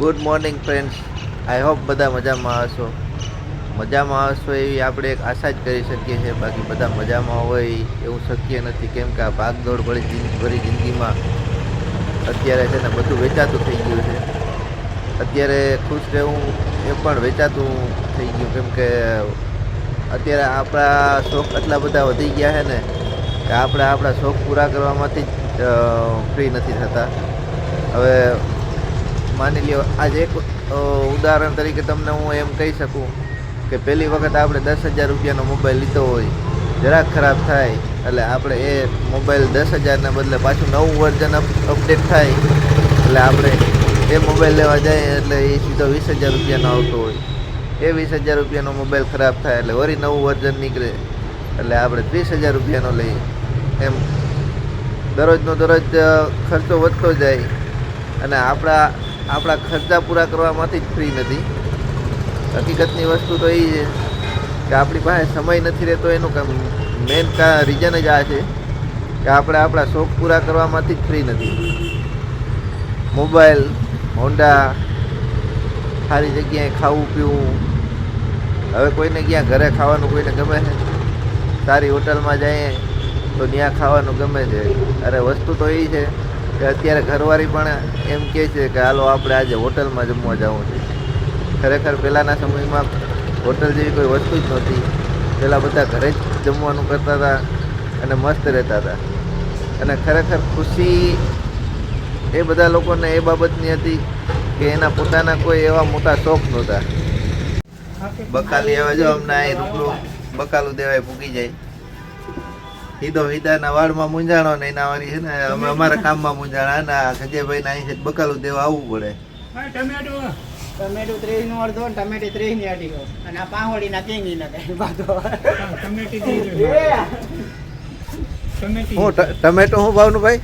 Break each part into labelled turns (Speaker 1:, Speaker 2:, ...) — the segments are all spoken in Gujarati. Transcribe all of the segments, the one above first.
Speaker 1: Good morning friends I hope બધા મજામાં હશો. મજામાં હશો એવી આપણે એક આશા જ કરી શકીએ છીએ. બાકી બધા મજામાં હોય એવું શક્ય નથી. કેમ કે આ ભાગદોડ ભરી ભરી જિંદગીમાં અત્યારે છે ને બધું વેચાતું થઈ ગયું છે. અત્યારે ખુશ રહેવું એ પણ વેચાતું થઈ ગયું. કેમ કે અત્યારે આપણા શોખ એટલા બધા વધી ગયા છે ને, કે આપણે આપણા શોખ પૂરા કરવામાંથી જ ફ્રી નથી થતા. હવે માની લ્યો, આજે એક ઉદાહરણ તરીકે તમને હું એમ કહી શકું કે પહેલી વખત આપણે દસ હજાર રૂપિયાનો મોબાઈલ લીધો હોય, જરાક ખરાબ થાય, એટલે આપણે એ મોબાઈલ દસ હજારના બદલે પાછું નવું વર્ઝન અપડેટ થાય, એટલે આપણે એ મોબાઈલ લેવા જઈએ એટલે એ સીધો વીસ હજાર રૂપિયાનો આવતો હોય. એ વીસ હજાર રૂપિયાનો મોબાઈલ ખરાબ થાય એટલે વળી નવું વર્ઝન નીકળે, એટલે આપણે ત્રીસ હજાર રૂપિયાનો લઈએ. એમ. દરરોજનો દરરોજ ખર્ચો વધતો જાય, અને આપણા આપણા ખર્ચા પૂરા કરવામાંથી જ ફ્રી નથી. હકીકતની વસ્તુ તો એ છે કે આપણી પાસે સમય નથી રહેતો, એનું મેન રીઝન જ આ છે કે આપણે આપણા શોખ પૂરા કરવામાંથી જ ફ્રી નથી. મોબાઈલ, હોન્ડા, સારી જગ્યાએ ખાવું, પીવું. હવે કોઈને ક્યાં ઘરે ખાવાનું કોઈને ગમે છે? સારી હોટલમાં જઈએ તો ત્યાં ખાવાનું ગમે છે. અરે વસ્તુ તો એ છે કે અત્યારે ઘરવાળી પણ એમ કહે છે કે હાલો આપણે આજે હોટલમાં જમવા જવું છે. ખરેખર પહેલાંના સમયમાં હોટલ જેવી કોઈ વસ્તુ જ નહોતી. પહેલાં બધા ઘરે જ જમવાનું કરતા હતા અને મસ્ત રહેતા હતા. અને ખરેખર ખુશી એ બધા લોકોને એ બાબતની હતી કે એના પોતાના કોઈ એવા મોટા શોખ નહોતા. બકાલી હવે જો અમને અહીં રૂબરૂ બકાલું દેવાય ભૂગી જાય. હીધો હીધાના વાળમાં મૂંઝાણો ને એના વાળી છે ને અમે અમારા કામમાં મૂંઝાણા. અને સંજયભાઈ ના અહીં છે બકાલું દેવા આવવું પડે.
Speaker 2: ટમેટું. ત્રીસનું અડધો ને ટમેટી ત્રીસની અઢીસો અને આ પાંહોડી ના કેંગી ના કઈ બાતો
Speaker 1: હું ટમેટું શું ભાવનું ભાઈ?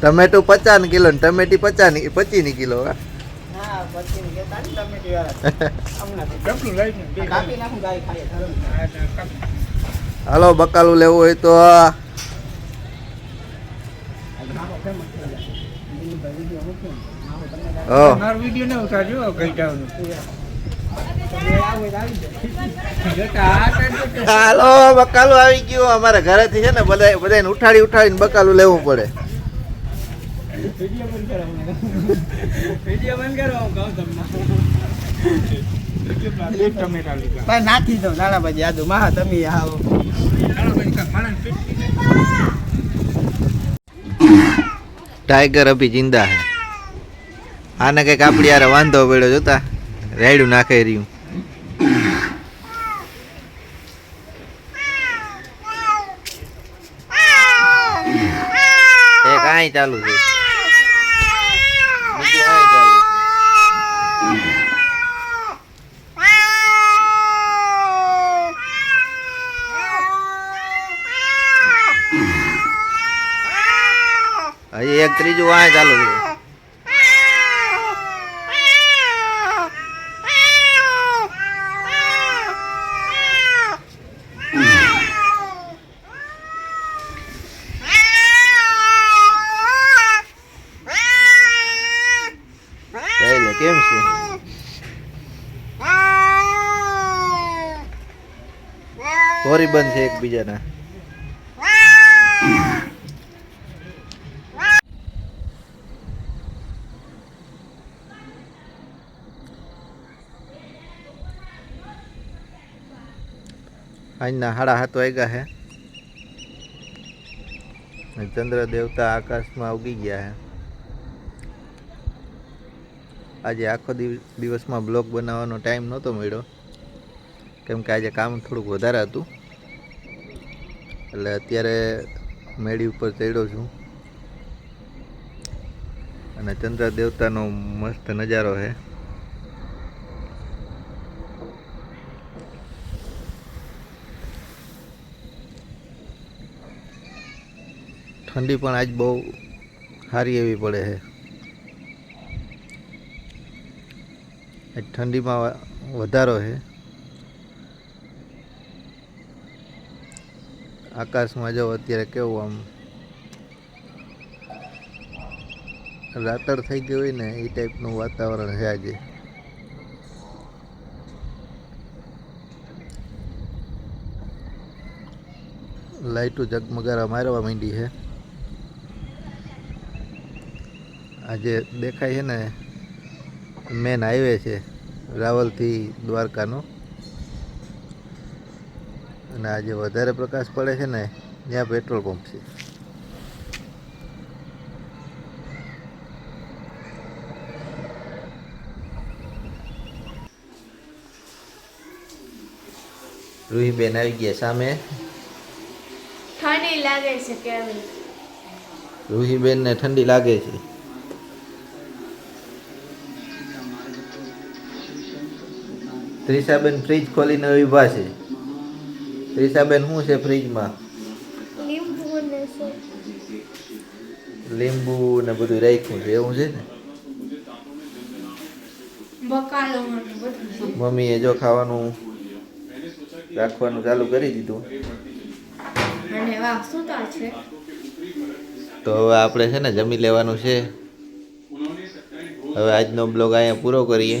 Speaker 2: ટમેટો પચાસ કિલો
Speaker 1: પચાસ ને ટમેટી પચાસની પચી ની કિલો હા?
Speaker 2: ની ને ટમેટી વાળા. કાપી નાખું ગાય ખાઈએ. ધરમ.
Speaker 1: હાલો બકાલું લેવું હોય તો. હાલો બકાલું આવી ગયું. અમારા ઘરેથી છે ને બધા બધાને ઉઠાડી ઉઠાડીને બકાલું લેવું પડે.
Speaker 2: વીડિયો બંધ કરો વીડિયો બંધ કરો હું કહું તમને.
Speaker 3: એક
Speaker 2: નાખી દો નાના ભાઈ યાદ મહા તમે આવો.
Speaker 1: ટાઈગર અભી જિંદા હે. આને કંઈક આપડી યાર વાંધો પડ્યો જોતા. રેડું નાખે રહ્યું. એ કાંઈ ચાલુ છે બીજું આય ચાલુ છે. હજી એક ત્રીજું વાય ચાલુ છે. કેમ છે? સોરી બંધ છે એકબીજાના. આજના હાડા હાથ વાગ્યા છે ચંદ્ર દેવતા આકાશમાં ઉગી ગયા છે આજે આખો દિવ- દિવસમાં બ્લોગ બનાવવાનો ટાઈમ નહોતો મળ્યો. કેમ કે આજે કામ થોડુંક વધારે હતું. એટલે અત્યારે મેળી ઉપર ચડ્યો છું. અને ચંદ્ર દેવતાનો મસ્ત નજારો છે ઠંડી પણ આજ બહુ સારી એવી પડે છે. આજ ઠંડીમાં વધારો છે. આકાશમાં જો અત્યારે કેવું આમ રાતર થઈ ગઈ હોય ને, એ ટાઈપનું વાતાવરણ છે આજે. લાઈટો ઝગમગારા મારવા માંડી છે. આજે દેખાય છે ને મેન હાઈવે છે રાવલથી દ્વારકાનો. અને આજે વધારે પ્રકાશ પડે છે ને ત્યાં પેટ્રોલ પંપ છે. રૂહીબેન આવી ગયા સામે.
Speaker 4: ઠંડી લાગે છે કેવી
Speaker 1: રૂહીબેનને ઠંડી લાગે છે. ત્રિષાબેન ફ્રીજ ખોલીને ઊભા છે. ત્રિષાબેન શું છે ફ્રીજમાં
Speaker 4: લીંબુ ને
Speaker 1: બધું રાખ્યું છે એવું છે ને? મમ્મીએ જો ખાવાનું રાખવાનું ચાલુ કરી દીધું. તો હવે આપણે છે ને જમી લેવાનું છે. હવે આજનો બ્લોગ અહીંયા પૂરો કરીએ.